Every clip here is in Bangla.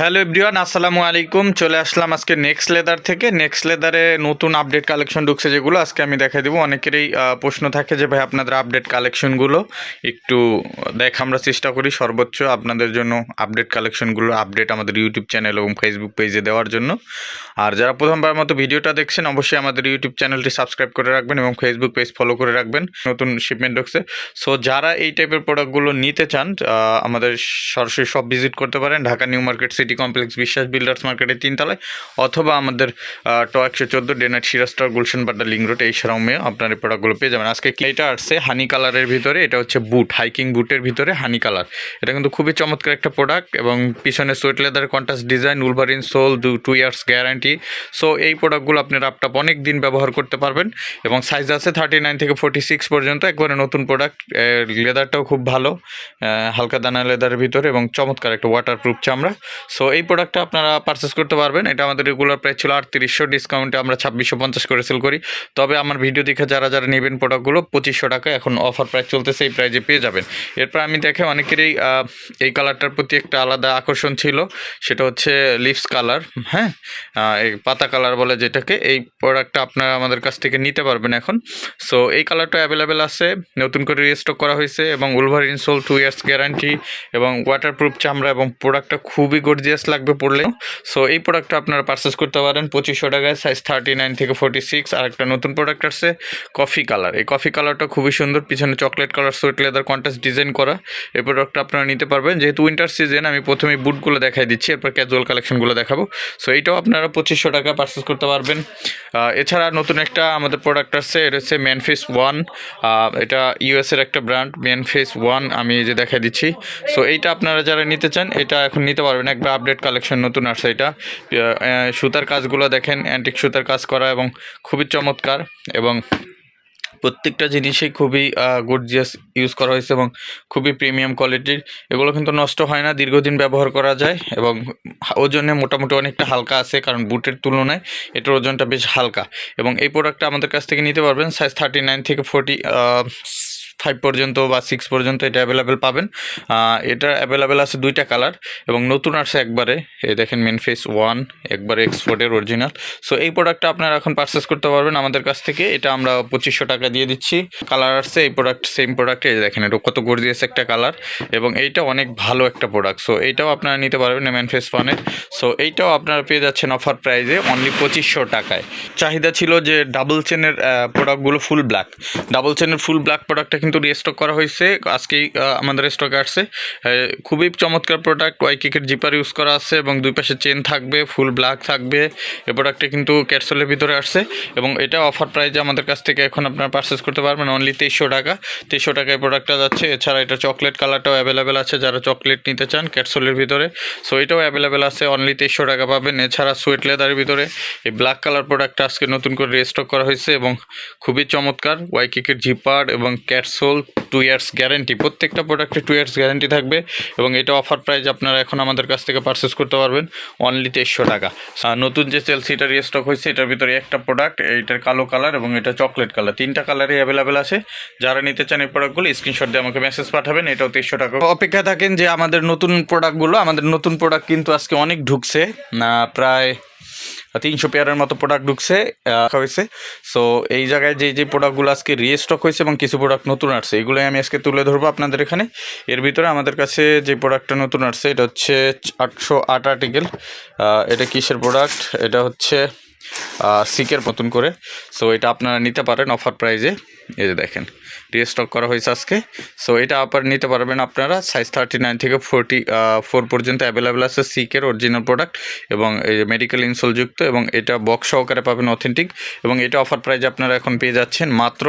হ্যালো এভরিওয়ান, আসসালামু আলাইকুম। চলে আসলাম আজকে নেক্সট লেদার থেকে। নেক্সট লেদারে নতুন আপডেট কালেকশন ঢুকছে যেগুলো আজকে আমি দেখাই দেবো। অনেকেরই প্রশ্ন থাকে যে, ভাই, আপনাদের আপডেট কালেকশনগুলো একটু দেখা, আমরা চেষ্টা করি সর্বোচ্চ আপনাদের জন্য আপডেট কালেকশনগুলো আপডেট আমাদের ইউটিউব চ্যানেল এবং ফেসবুক পেজে দেওয়ার জন্য। আর যারা প্রথমবার মতো ভিডিওটা দেখছেন, অবশ্যই আমাদের ইউটিউব চ্যানেলটি সাবস্ক্রাইব করে রাখবেন এবং ফেসবুক পেজ ফলো করে রাখবেন। নতুন শিপমেন্ট ঢুকছে। সো যারা এই টাইপের প্রোডাক্টগুলো নিতে চান আমাদের সরাসরি সব ভিজিট করতে পারেন। Dhaka new market city complex Biswas builders মার্কেটের তিনতলায়, অথবা আমাদের ট একশো চোদ্দ ডেনাট সিরাস্টার গুলশান পাড্ডা লিং রোড, এই শোরুমে আপনার এই প্রোডাক্টগুলো পেয়ে যাবেন। আজকে এটা আসছে? হানি কালারের ভিতরে, এটা হচ্ছে বুট হাইকিং বুটের ভিতরে হানি কালার। এটা কিন্তু খুবই চমৎকার একটা প্রোডাক্ট এবং পিছনে suede leather contrast design, Wolverine sole, দু টু ইয়ার্স গ্যারান্টি সো এই প্রোডাক্টগুলো আপনি ল্যাপটপ অনেক দিন ব্যবহার করতে পারবেন এবং সাইজ আছে থার্টি নাইন থেকে ফোর্টি সিক্স পর্যন্ত। একবারে নতুন প্রোডাক্ট লেদারটাও খুব ভালো হালকা দানা লেদারের ভিতরে এবং চমৎকার একটা ওয়াটারপ্রুফ চামড়া। সো এই প্রোডাক্টটা আপনারা পারচেস করতে পারবেন। এটা আমাদের রেগুলার প্রাইস ছিল আটত্রিশশো ডিসকাউন্টে আমরা ছাব্বিশশো, পঞ্চাশ করে সেল করি। তবে আমার ভিডিও দেখে যারা যারা নেবেন প্রোডাক্টগুলো পঁচিশশো টাকা এখন অফার প্রাইস চলতেছে, এই প্রাইজে পেয়ে যাবেন। এরপর আমি দেখে অনেকেরই এই কালারটার প্রতি একটা আলাদা আকর্ষণ ছিল। সেটা হচ্ছে লিপস কালার হ্যাঁ? এই পাতা কালার বলে যেটাকে, এই প্রোডাক্টটা আপনারা আমাদের কাছ থেকে নিতে পারবেন এখন। সো এই কালারটা অ্যাভেলেবেল আছে, নতুন করে রিস্টক করা হয়েছে এবং Wolverine insole two years guarantee এবং ওয়াটারপ্রুফ চামড়া এবং প্রোডাক্টটা খুবই গর্জিয়াস লাগবে পড়লে। সো এই প্রোডাক্টটা আপনারা পারচেস করতে পারেন পঁচিশশো টাকায় সাইজ থার্টি নাইন থেকে ফোর্টি সিক্স আর একটা নতুন প্রোডাক্ট আসছে কফি কালার এই কফি কালারটা খুবই সুন্দর, পিছনে chocolate colour suede leather contrast design করা। এই প্রোডাক্টটা আপনারা নিতে পারবেন। যেহেতু উইন্টার সিজন আমি প্রথমে বুটগুলো দেখাই দিচ্ছি, এরপর ক্যাজুয়াল কালেকশনগুলো দেখাবো। সো এইটাও আপনারা পঁচিশশো টাকা পারচেস করতে পারবেন। এছাড়া নতুন একটা আমাদের প্রোডাক্ট আসছে, এটা হচ্ছে ম্যানফেস ওয়ান এটা ইউএসের একটা ব্র্যান্ড ম্যানফেস ওয়ান আমি যে দেখাই দিচ্ছি। সো এইটা আপনারা যারা নিতে চান, এটা এখন নিতে পারবেন। একবার আপডেট কালেকশন নতুন আসছে এটা। সুতার কাজগুলো দেখেন অ্যান্টিক সুতার কাজ করা এবং খুবই চমৎকার এবং প্রত্যেকটা জিনিসই খুবই গর্জিয়াস ইউজ করা হয়েছে এবং খুবই প্রিমিয়াম কোয়ালিটির এগুলো কিন্তু নষ্ট হয় না, দীর্ঘদিন ব্যবহার করা যায় এবং ওজনে মোটামুটি অনেকটা হালকা আছে কারণ বুটের তুলনায় এটার ওজনটা বেশ হালকা। এবং এই প্রোডাক্টটা আমাদের কাছ থেকে নিতে পারবেন সাইজ থার্টি নাইন থেকে ফোর্টি ফাইভ পর্যন্ত বা সিক্স পর্যন্ত এটা অ্যাভেলেবেল পাবেন। এটা অ্যাভেলেবেল আছে দুইটা কালার এবং নতুন আসছে একবারে। এই দেখেন মেন ফেস ওয়ান একবারে এক্সপোর্টের অরিজিনাল সো এই প্রোডাক্টটা আপনারা এখন পারচেস করতে পারবেন আমাদের কাছ থেকে। এটা আমরা পঁচিশশো টাকা দিয়ে দিচ্ছি। কালার আসছে, এই প্রোডাক্ট সেম প্রোডাক্ট এই দেখেন, এটা কত গর্জিয়াস একটা কালার এবং এইটা অনেক ভালো একটা প্রোডাক্ট সো এইটাও আপনারা নিতে পারবেন মেন ফেস ওয়ানের সো এইটাও আপনারা পেয়ে যাচ্ছেন অফার প্রাইজে অনলি পঁচিশশো টাকায়। চাহিদা ছিল যে ডাবল চেনের প্রোডাক্টগুলো ফুল ব্ল্যাক ডাবল চেনের ফুল ব্ল্যাক প্রোডাক্টটা কিন্তু রিস্টক করা হয়েছে। আজকেই আমাদের স্টকে আসছে। খুবই চমৎকার প্রোডাক্ট ওয়াই কিকের জিপার ইউজ করা আছে এবং দুই পাশে চেন থাকবে ফুল ব্ল্যাক থাকবে। এই প্রোডাক্টটা কিন্তু ক্যাটসলের ভিতরে আসছে এবং এটা অফার প্রাইজে আমাদের কাছ থেকে এখন আপনারা পারচেস করতে পারবেন অনলি তেইশশো টাকা। তেইশশো টাকায় প্রোডাক্টটা যাচ্ছে। এছাড়া এটা চকলেট কালারটাও অ্যাভেলেবেল আছে যারা চকলেট নিতে চান ক্যাটসলের ভিতরে। সো এটাও অ্যাভেলেবেল আছে অনলি তেইশশো টাকা পাবেন। এছাড়া সুয়েট লেদারের ভিতরে এই ব্ল্যাক কালার প্রোডাক্টটা আজকে নতুন করে রিস্টক করা হয়েছে এবং খুবই চমৎকার। ওয়াই কিকের জিপার এবং sold টু ইয়ার্স গ্যারেন্টি প্রত্যেকটা প্রোডাক্টে টু ইয়ার্স গ্যারেন্টি থাকবে এবং এটা অফার প্রাইস আপনারা এখন আমাদের কাছ থেকে পারচেস করতে পারবেন অনলি তেইশশো টাকা। নতুন যে সেলসিটা রিস্টক হয়েছে, এটার ভিতরে একটা প্রোডাক্ট এইটার কালো কালার এবং এটা চকলেট কালার তিনটা কালারই অ্যাভেলেবেল আছে। যারা নিতে চান এই প্রোডাক্টগুলো স্ক্রিনশট দিয়ে আমাকে মেসেজ পাঠাবেন, এটাও তেইশশো টাকা। অপেক্ষা থাকেন যে আমাদের নতুন প্রোডাক্টগুলো আমাদের নতুন প্রোডাক্ট কিন্তু আজকে অনেক ঢুকছে। না প্রায় তিনশো পেয়ারের মতো প্রোডাক্ট ঢুকছে হয়েছে। সো এই জায়গায় যে যে প্রোডাক্টগুলো আজকে রিস্টক হয়েছে এবং কিছু প্রোডাক্ট নতুন আসছে এগুলোই আমি আজকে তুলে ধরবো আপনাদের এখানে। এর ভিতরে আমাদের কাছে যে প্রোডাক্টটা নতুন আসছে, এটা হচ্ছে আটশো আট আর্টিকেল এটা কিসের প্রোডাক্ট এটা হচ্ছে সিকের মতন করে। সো এটা আপনারা নিতে পারেন অফার প্রাইজে এই যে দেখেন। রিস্টক করা হয়েছে আজকে। সো এটা আবার নিতে পারবেন আপনারা। সাইজ থার্টি নাইন থেকে ফোরটি ফোর পর্যন্ত অ্যাভেলেবেল আছে সিকের অরিজিনাল প্রোডাক্ট এবং মেডিকেল ইনসোলযুক্ত এবং এটা বক্স সহকারে পাবেন অথেন্টিক এবং এটা অফার প্রাইজে আপনারা এখন পেয়ে যাচ্ছেন মাত্র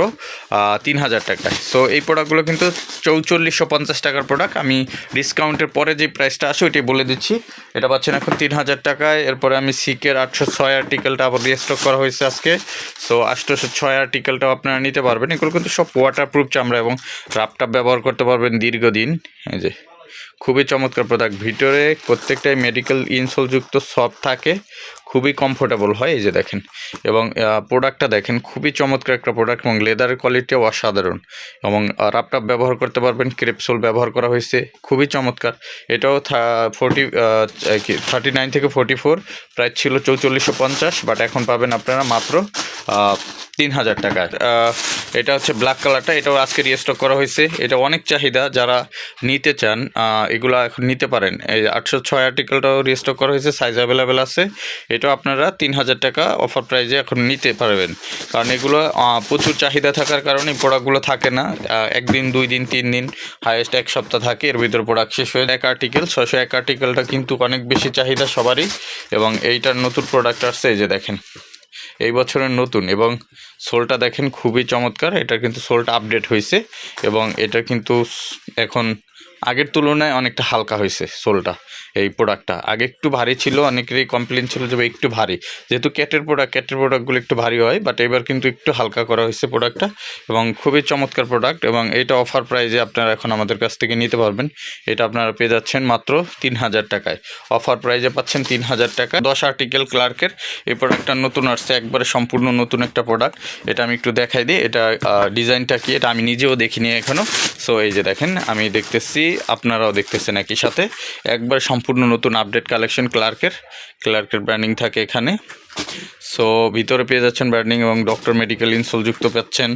তিন হাজার টাকায়। সো এই প্রোডাক্টগুলো কিন্তু চৌচল্লিশশো পঞ্চাশ টাকার প্রোডাক্ট আমি ডিসকাউন্টের পরে যে প্রাইসটা আসে ওইটাই বলে দিচ্ছি। এটা পাচ্ছেন এখন তিন হাজার টাকায়। এরপরে আমি সিকের আটশো ছয় আর্টিকেলটা আবার রিস্টক করা হয়েছে আজকে। সো আটশোশো ছয় আর্টিকেলটাও আপনারা নিতে পারবেন। এগুলো কিন্তু সব ওয়াটারপ্রুফ চামড়া এবং রাপটাপ ব্যবহার করতে পারবেন দীর্ঘদিন। এই যে, খুবই চমৎকার প্রোডাক্ট ভিতরে প্রত্যেকটাই মেডিকেল ইনসোলযুক্ত সব থাকে। খুবই কমফোর্টেবল হয় এই যে দেখেন। এবং প্রোডাক্টটা দেখেন, খুবই চমৎকার একটা প্রোডাক্ট এবং লেদারের কোয়ালিটিও অসাধারণ। এবং রাপটাপ ব্যবহার করতে পারবেন ক্রেপসোল ব্যবহার করা হয়েছে, খুবই চমৎকার। এটাও ফোরটি থার্টি নাইন থেকে ফোরটি ফোর প্রাইস ছিল চৌচল্লিশশো পঞ্চাশ বাট এখন পাবেন আপনারা মাত্র তিন হাজার টাকা। এটা হচ্ছে ব্ল্যাক কালারটা এটাও আজকে রিস্টক করা হয়েছে। এটা অনেক চাহিদা, যারা নিতে চান এগুলো এখন নিতে পারেন। এই আটশো ছয় আর্টিকেলটাও রিস্টক করা হয়েছে সাইজ অ্যাভেলেবেল আছে। এটাও আপনারা তিন হাজার টাকা অফার প্রাইজে এখন নিতে পারবেন। কারণ এগুলো প্রচুর চাহিদা থাকার কারণে প্রোডাক্টগুলো থাকে না। একদিন দুই দিন তিন দিন হায়েস্ট এক সপ্তাহ থাকে, এর ভিতর প্রোডাক্ট শেষ হয়ে এক আর্টিকেল ছয়শো এক আর্টিকেলটা কিন্তু অনেক বেশি চাহিদা সবারই এবং এইটার নতুন প্রোডাক্ট আসছে এই যে দেখেন। এই বছরের নতুন এবং সোলটা দেখেন খুবই চমৎকার। এটা কিন্তু সোলটা আপডেট হয়েছে এবং এটা কিন্তু এখন আগের তুলনায় অনেকটা হালকা হয়েছে সোলটা, এই প্রোডাক্টটা আগে একটু ভারী ছিল, অনেকেরই কমপ্লেন ছিল যে একটু ভারী। যেহেতু ক্যাটের প্রোডাক্ট ক্যাটের প্রোডাক্টগুলো একটু ভারী হয় বাট এবার কিন্তু একটু হালকা করা হয়েছে প্রোডাক্টটা এবং খুবই চমৎকার প্রোডাক্ট এবং এটা অফার প্রাইজে আপনারা এখন আমাদের কাছ থেকে নিতে পারবেন। এটা আপনারা পেয়ে যাচ্ছেন মাত্র তিন হাজার টাকায়। অফার প্রাইজে পাচ্ছেন তিন হাজার টাকা। দশ আর্টিকেল ক্লার্কের এই প্রোডাক্টটা নতুন আসছে, একবারে সম্পূর্ণ নতুন একটা প্রোডাক্ট এটা আমি একটু দেখাই দিই। এটা ডিজাইনটা কি? এটা আমি নিজেও দেখিনি এখনও সো এই যে দেখেন, আমি দেখতেছি আপনারাও দেখতেছেন একই সাথে। একবার সম্পূর্ণ নতুন আপডেট কালেকশন ক্লার্কের ক্লার্কের ব্র্যান্ডিং থাকে এখানে। সো ভিতরে পেয়ে যাচ্ছেন ব্র্যান্ডিং এবং ডক্টর মেডিকেল ইনসোল যুক্ত পাচ্ছেন।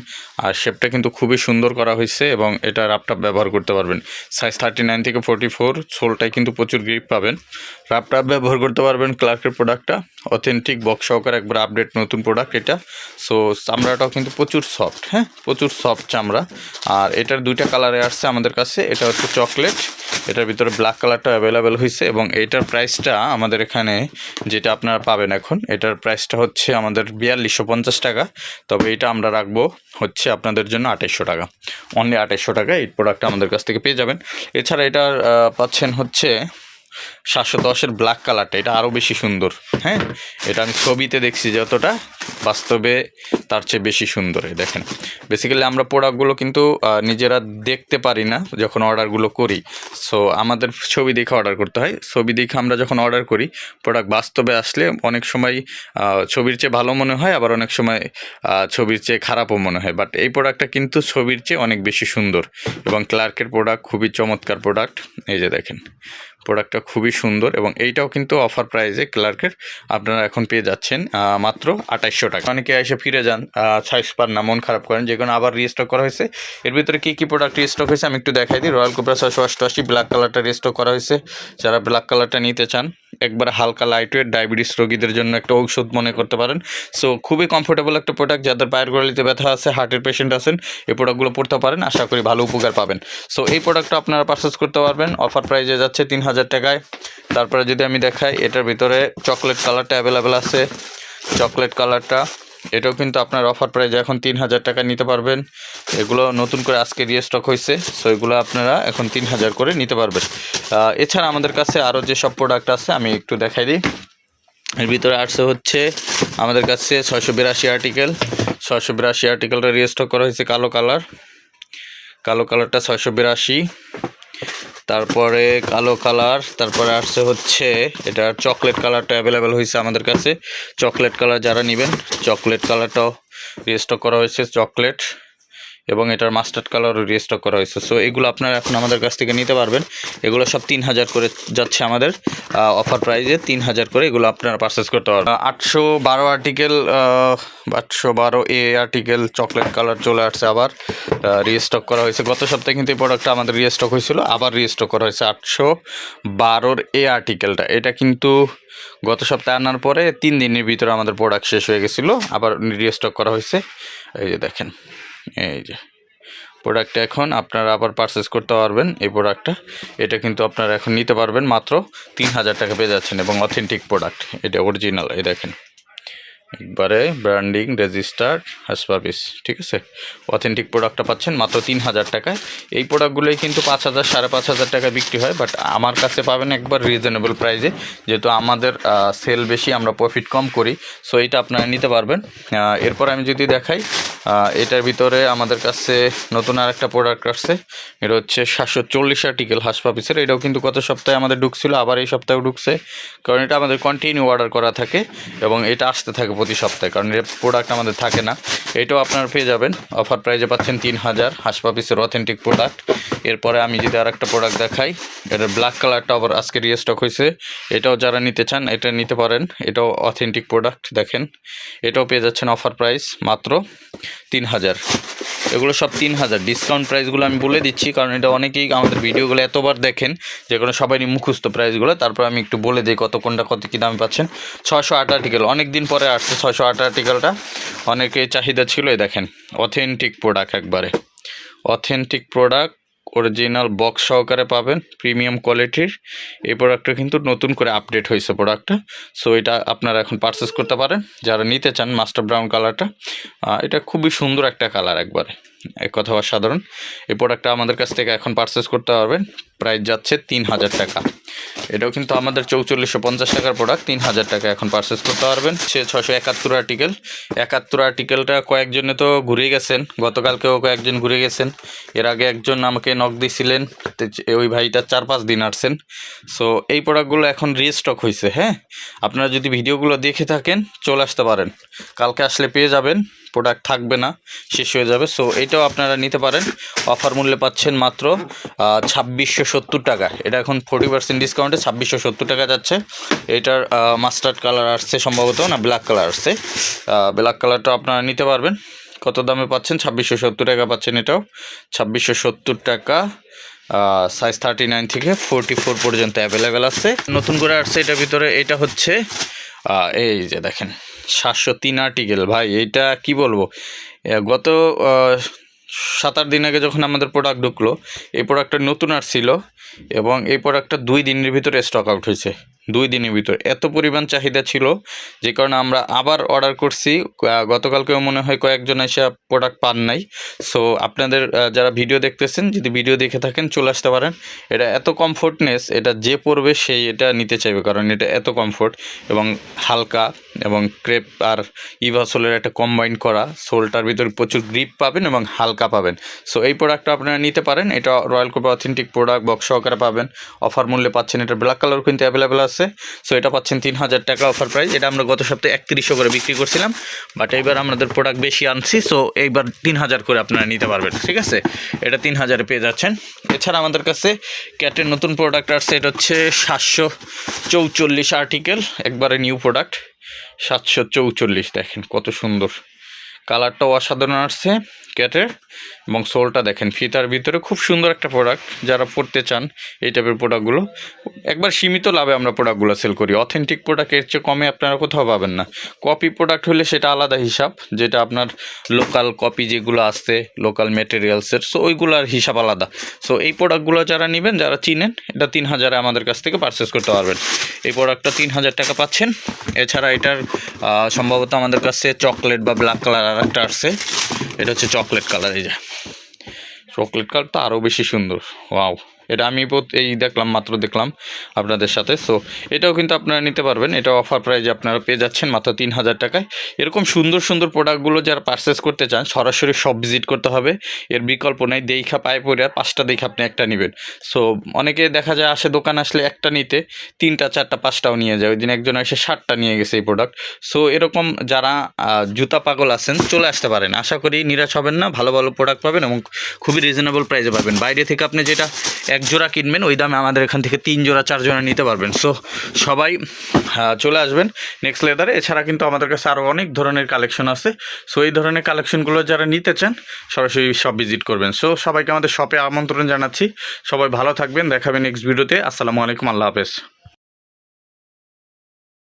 আর শেপটা কিন্তু খুবই সুন্দর করা হয়েছে এবং এটা রাপটাপ ব্যবহার করতে পারবেন। সাইজ থার্টি নাইন থেকে ফোর্টি ফোর সোলটায় কিন্তু প্রচুর গ্রিপ পাবেন। রাপটাপ ব্যবহার করতে পারবেন ক্লার্কের প্রোডাক্টটা। অথেন্টিক বক্স সহকারে একবার আপডেট নতুন প্রোডাক্ট এটা। সো চামড়াটাও কিন্তু প্রচুর সফট হ্যাঁ? প্রচুর সফট চামড়া। আর এটার দুইটা কালারে আসছে আমাদের কাছে। এটা হচ্ছে চকলেট এটার ভিতরে ব্ল্যাক কালারটা অ্যাভেলেবেল হয়েছে এবং এটার প্রাইসটা আমাদের এখানে যেটা আপনারা পাবেন এখন, এটার প্রাইসটা হচ্ছে আমাদের বিয়াল্লিশশো পঞ্চাশ টাকা। তবে এটা আমরা রাখব হচ্ছে আপনাদের জন্য আঠাইশশো টাকা। অনলি আঠাইশশো টাকা এই প্রোডাক্টটা আমাদের কাছ থেকে পেয়ে যাবেন। এছাড়া এটা পাচ্ছেন হচ্ছে সাতশো দশের ব্ল্যাক কালারটা এটা আরও বেশি সুন্দর হ্যাঁ? এটা আমি ছবিতে দেখছি যতটা। বাস্তবে তার চেয়ে বেশি সুন্দর দেখেন। বেসিক্যালি আমরা প্রোডাক্টগুলো কিন্তু নিজেরা দেখতে পারি না যখন অর্ডারগুলো করি। সো আমাদের ছবি দেখে অর্ডার করতে হয়। ছবি দেখে আমরা যখন অর্ডার করি প্রোডাক্ট বাস্তবে আসলে অনেক সময় ছবির চেয়ে ভালো মনে হয়, আবার অনেক সময় ছবির চেয়ে খারাপও মনে হয়। বাট এই প্রোডাক্টটা কিন্তু ছবির চেয়ে অনেক বেশি সুন্দর এবং ক্লার্কের প্রোডাক্ট খুবই চমৎকার প্রোডাক্ট এই যে দেখেন প্রোডাক্টটা খুবই সুন্দর এবং এইটাও কিন্তু অফার প্রাইজে ক্লার্কের আপনারা এখন পেয়ে যাচ্ছেন মাত্র আঠাইশশো টাকা অনেকে এসে ফিরে যান সাইজ পার না, মন খারাপ করেন যে আবার রিস্টক করা হয়েছে। এর ভিতরে কী কী প্রোডাক্ট রিস্টক হয়েছে আমি একটু দেখাই দিই। রয়্যাল কোবরা ছশো অষ্টআশি ব্ল্যাক কালারটা রিস্টক করা হয়েছে। যারা ব্ল্যাক কালারটা নিতে চান, একবার হালকা লাইট ওয়েট ডায়াবেটিস রোগীদের জন্য একটা ঔষধ মনে করতে পারেন। সো খুবই কমফোর্টেবল একটা প্রোডাক্ট যাদের পায়ের গোড়ালিতে ব্যথা আছে হার্টের পেশেন্ট আছেন, এই প্রোডাক্টগুলো পড়তে পারেন, আশা করি ভালো উপকার পাবেন। সো এই প্রোডাক্টটা আপনারা পারচেস করতে পারবেন। অফার প্রাইজে যাচ্ছে তিন হাজার টাকায়। তারপরে যদি আমি দেখাই, এটার ভিতরে চকলেট কালারটা অ্যাভেলেবেল আছে। চকলেট কালারটা। এটাও কিন্তু আপনার অফার প্রাইজে এখন তিন হাজার টাকা নিতে পারবেন। এগুলো নতুন করে আজকে রিস্টক হয়েছে সো এগুলো আপনারা এখন তিন হাজার করে নিতে পারবেন। এছাড়া আমাদের কাছে আরও যেসব প্রোডাক্ট আছে, আমি একটু দেখাই দিই। এর ভিতরে আসছে হচ্ছে আমাদের কাছে ছয়শো বিরাশি আর্টিকেল ছয়শো বিরাশি আর্টিকেলটা রিস্টক করা হয়েছে কালো কালার। কালো কালারটা ছয়শো বিরাশি। তারপরে কালো কালার, তারপরে আসছে হচ্ছে এটা চকলেট কালারটা অ্যাভেলেবেল হয়েছে আমাদের কাছে। চকলেট কালার যারা নেবেন চকলেট কালারটাও রিস্টক করা হয়েছে চকলেট এবং এটার মাস্টার্ড কালারও রিস্টক করা হয়েছে। সো এগুলো আপনারা এখন আমাদের কাছ থেকে নিতে পারবেন। এগুলো সব তিন হাজার করে যাচ্ছে আমাদের অফার প্রাইজে তিন হাজার করে এগুলো আপনারা পারচেস করতে পারবেন। আটশো বারো আর্টিকেল আটশো বারো এ আর্টিকেল চকলেট কালার চলে আসছে আবার রিস্টক করা হয়েছে। গত সপ্তাহে কিন্তু এই প্রোডাক্টটা আমাদের রিস্টক হয়েছিল, আবার রিস্টক করা হয়েছে আটশো বারোর এ আর্টিকেলটা এটা কিন্তু গত সপ্তাহে আনার পরে তিন দিনের ভিতরে আমাদের প্রোডাক্ট শেষ হয়ে গেছিল, আবার রিস্টক করা হয়েছে। এই যে দেখেন। এই যে প্রোডাক্টটা এখন আপনারা আবার পারচেস করতে পারবেন এই প্রোডাক্টটা এটা কিন্তু আপনারা এখন নিতে পারবেন মাত্র তিন হাজার টাকা পেয়ে যাচ্ছেন এবং অথেন্টিক প্রোডাক্ট এটা অরিজিনাল এই দেখেন। একবারে ব্র্যান্ডিং রেজিস্টার্ড হাসপারপিস ঠিক আছে? অথেন্টিক প্রোডাক্টটা পাচ্ছেন মাত্র তিন হাজার টাকায়। এই প্রোডাক্টগুলোই কিন্তু পাঁচ হাজার, সাড়ে পাঁচ হাজার টাকা বিক্রি হয় বাট আমার কাছে পাবেন একবার রিজনেবল প্রাইসে যেহেতু আমাদের সেল বেশি, আমরা প্রফিট কম করি সো এটা আপনারা নিতে পারবেন। এরপর আমি যদি দেখাই এটার ভিতরে আমাদের কাছে নতুন আর একটা প্রোডাক্ট আসছে, এটা হচ্ছে সাতশো চল্লিশ আর্টিকেল হাসপা পিসের এটাও কিন্তু গত সপ্তাহে আমাদের ঢুকছিল, আবার এই সপ্তাহেও ঢুকছে, কারণ এটা আমাদের কন্টিনিউ অর্ডার করা থাকে, এবং এটা আসতে থাকে প্রতি সপ্তাহে, কারণ এর প্রোডাক্ট আমাদের থাকে না। এটাও আপনারা পেয়ে যাবেন। অফার প্রাইজে পাচ্ছেন তিন হাজার। হাসপা পিসের অথেন্টিক প্রোডাক্ট এরপরে আমি যদি আর একটা প্রোডাক্ট দেখাই, এটার ব্ল্যাক কালারটা আবার আজকে রিস্টক হয়েছে। এটাও যারা নিতে চান, এটা নিতে পারেন। এটাও অথেন্টিক প্রোডাক্ট দেখেন। এটাও পেয়ে যাচ্ছেন অফার প্রাইস মাত্র তিন হাজার। এগুলো সব তিন হাজার। ডিসকাউন্ট প্রাইসগুলো আমি বলে দিচ্ছি, কারণ এটা অনেকেই আমাদের ভিডিওগুলো এতবার দেখেন, যে কোনো সবাই মুখস্থ প্রাইসগুলো তারপর আমি একটু বলে দিই কত, কোনটা কত, কী দামে পাচ্ছেন। ছশো আট আর্টিকেল অনেক দিন পরে আসছে ছশো আট আর্টিকেলটা অনেকে চাহিদা ছিল দেখেন অথেন্টিক প্রোডাক্ট একবারে। অথেন্টিক প্রোডাক্ট অরিজিনাল বক্স সহকারে পাবেন প্রিমিয়াম কোয়ালিটির এই প্রোডাক্টটা কিন্তু নতুন করে আপডেট হয়েছে প্রোডাক্টটা সো এটা আপনারা এখন পারচেস করতে পারেন। যারা নিতে চান মাস্টার ব্রাউন কালারটা এটা খুবই সুন্দর একটা কালার একবারে। এক কথা অসাধারণ। এই প্রোডাক্টটা আমাদের কাছ থেকে এখন পারচেস করতে পারবেন। প্রাইস যাচ্ছে তিন হাজার টাকা। এটাও কিন্তু আমাদের চৌচল্লিশশো পঞ্চাশ টাকার প্রোডাক্ট তিন হাজার টাকা এখন পারচেস করতে পারবেন। সে ছশো একাত্তর আর্টিকেল একাত্তর আর্টিকেলটা কয়েকজনে তো ঘুরে গেছেন। গতকালকেও কয়েকজন ঘুরে গেছেন। এর আগে একজন আমাকে নক দিছিলেন। তো ওই ভাইটা চার পাঁচ দিন আসছেন। সো এই প্রোডাক্টগুলো এখন রিস্টক হয়েছে হ্যাঁ? আপনারা যদি ভিডিওগুলো দেখে থাকেন, চলে আসতে পারেন। কালকে আসলে পেয়ে যাবেন। প্রোডাক্ট থাকবে না, শেষ হয়ে যাবে। সো এটাও আপনারা নিতে পারেন। অফার মূল্যে পাচ্ছেন মাত্র ছাব্বিশশো সত্তর টাকা। এটা এখন ফোর্টি পার্সেন্ট ডিসকাউন্টে ছাব্বিশশো সত্তর টাকা যাচ্ছে। এটার মাস্টার্ড কালার আসছে সম্ভবত, না ব্ল্যাক কালার আসছে। ব্ল্যাক কালারটা আপনারা নিতে পারবেন। কত দামে পাচ্ছেন? ছাব্বিশশো সত্তর টাকা পাচ্ছেন এটাও। ছাব্বিশশো সত্তর টাকা সাইজ থার্টি নাইন থেকে ফোরটি ফোর পর্যন্ত অ্যাভেলেবেল আছে। নতুন করে আসছে এটার ভিতরে, এটা হচ্ছে এই যে দেখেন। সাতশো তিন আর্টিকেল ভাই এটা কি বলব? গত সাত আট দিন আগে যখন আমাদের প্রোডাক্ট ঢুকলো, এই প্রোডাক্টটা নতুন আর ছিল এবং এই প্রোডাক্টটা দুই দিনের ভিতরে স্টক আউট হয়েছে। দুই দিনের ভিতর। এত পরিমাণ চাহিদা ছিল যে কারণে আমরা আবার অর্ডার করছি। গতকালকেও মনে হয় কয়েকজন এসে প্রোডাক্ট পান নাই। সো আপনাদের যারা ভিডিও দেখতেছেন, যদি ভিডিও দেখে থাকেন, চলে আসতে পারেন। এটা এত কমফোর্টনেস এটা যে পরবে সেই এটা নিতে চাইবে, কারণ এটা এত কমফোর্ট এবং হালকা এবং ক্রেপ আর ইভাসোলের একটা কম্বাইন করা। সোলটার ভিতরে প্রচুর গ্রিপ পাবেন এবং হালকা পাবেন। সো এই প্রোডাক্টটা আপনারা নিতে পারেন। এটা royal Copa authentic product box সহকারে পাবেন। অফার মূল্যে পাচ্ছেন। এটা ব্ল্যাক কালার কিন্তু অ্যাভেলেবেল আছে। সো এটা পাচ্ছেন তিন হাজার টাকা অফার প্রাইস এটা আমরা গত সপ্তাহে একত্রিশশো করে বিক্রি করছিলাম। বাট এইবার আমাদের প্রোডাক্ট বেশি আনছি সো এইবার তিন হাজার করে আপনারা নিতে পারবেন, ঠিক আছে? এটা তিন হাজারে পেয়ে যাচ্ছেন। এছাড়া আমাদের কাছে ক্যাটের নতুন প্রোডাক্ট আসছে এটা হচ্ছে সাতশো চৌচল্লিশ আর্টিকেল একবারে নিউ প্রোডাক্ট সাতশো চৌচল্লিশ, দেখেন কত সুন্দর। কালারটাও অসাধারণ আসছে। ক্যাটের এবং সোলটা দেখেন, ফিতার ভিতরে খুব সুন্দর একটা প্রোডাক্ট যারা পড়তে চান এই টাইপের প্রোডাক্টগুলো একবার সীমিত লাভে আমরা প্রোডাক্টগুলো সেল করি। অথেন্টিক প্রোডাক্টের চেয়ে কমে আপনারা কোথাও পাবেন না। কপি প্রোডাক্ট হলে সেটা আলাদা হিসাব, যেটা আপনার লোকাল কপি যেগুলো আসছে লোকাল মেটেরিয়ালসের সো ওইগুলোর হিসাব আলাদা। সো এই প্রোডাক্টগুলো যারা নেবেন, যারা চিনেন, এটা তিন হাজারে আমাদের কাছ থেকে পারচেস করতে পারবেন। এই প্রোডাক্টটা তিন হাজার টাকা পাচ্ছেন। এছাড়া এটার সম্ভবত আমাদের কাছে চকলেট বা ব্ল্যাক কালার আর একটা আসছে। এটা হচ্ছে চকলেট কালার এই যে। চকলেট কালারটা আরও বেশি সুন্দর। ওয়াও এটা আমি এই দেখলাম, মাত্র দেখলাম আপনাদের সাথে। সো এটাও কিন্তু আপনারা নিতে পারবেন। এটা অফার প্রাইজে আপনারা পেয়ে যাচ্ছেন মাত্র তিন হাজার টাকায়। এরকম সুন্দর সুন্দর প্রোডাক্টগুলো যারা পারচেস করতে চান, সরাসরি সব ভিজিট করতে হবে। এর বিকল্প নেই, দেখা পায়ে পড়ে পাঁচটা দেখে আপনি একটা নেবেন। সো অনেকে দেখা যায় আসে দোকান আসলে একটা নিতে, তিনটা, চারটা, পাঁচটাও নিয়ে যায়। ওই দিন একজন এসে ষাটটা নিয়ে গেছে এই প্রোডাক্ট সো এরকম যারা জুতা পাগল আছেন, চলে আসতে পারেন। আশা করি নিরাশ হবেন না, ভালো ভালো প্রোডাক্ট পাবেন এবং খুবই রিজনেবল প্রাইসে পাবেন। বাইরে থেকে আপনি যেটা এক জোড়া কিনবেন, ওই দামে আমাদের এখান থেকে তিন জোড়া, চার জোড়া নিতে পারবেন। সো সবাই চলে আসবেন নেক্সট লেদারে এছাড়া কিন্তু আমাদের কাছে আরও অনেক ধরনের কালেকশন আছে। সো এই ধরনের কালেকশনগুলো যারা নিতে চান, সরাসরি সব ভিজিট করবেন। সো সবাইকে আমাদের শপে আমন্ত্রণ জানাচ্ছি। সবাই ভালো থাকবেন। দেখাবেন নেক্সট ভিডিওতে আসসালামু আলাইকুম। আল্লাহ হাফেজ।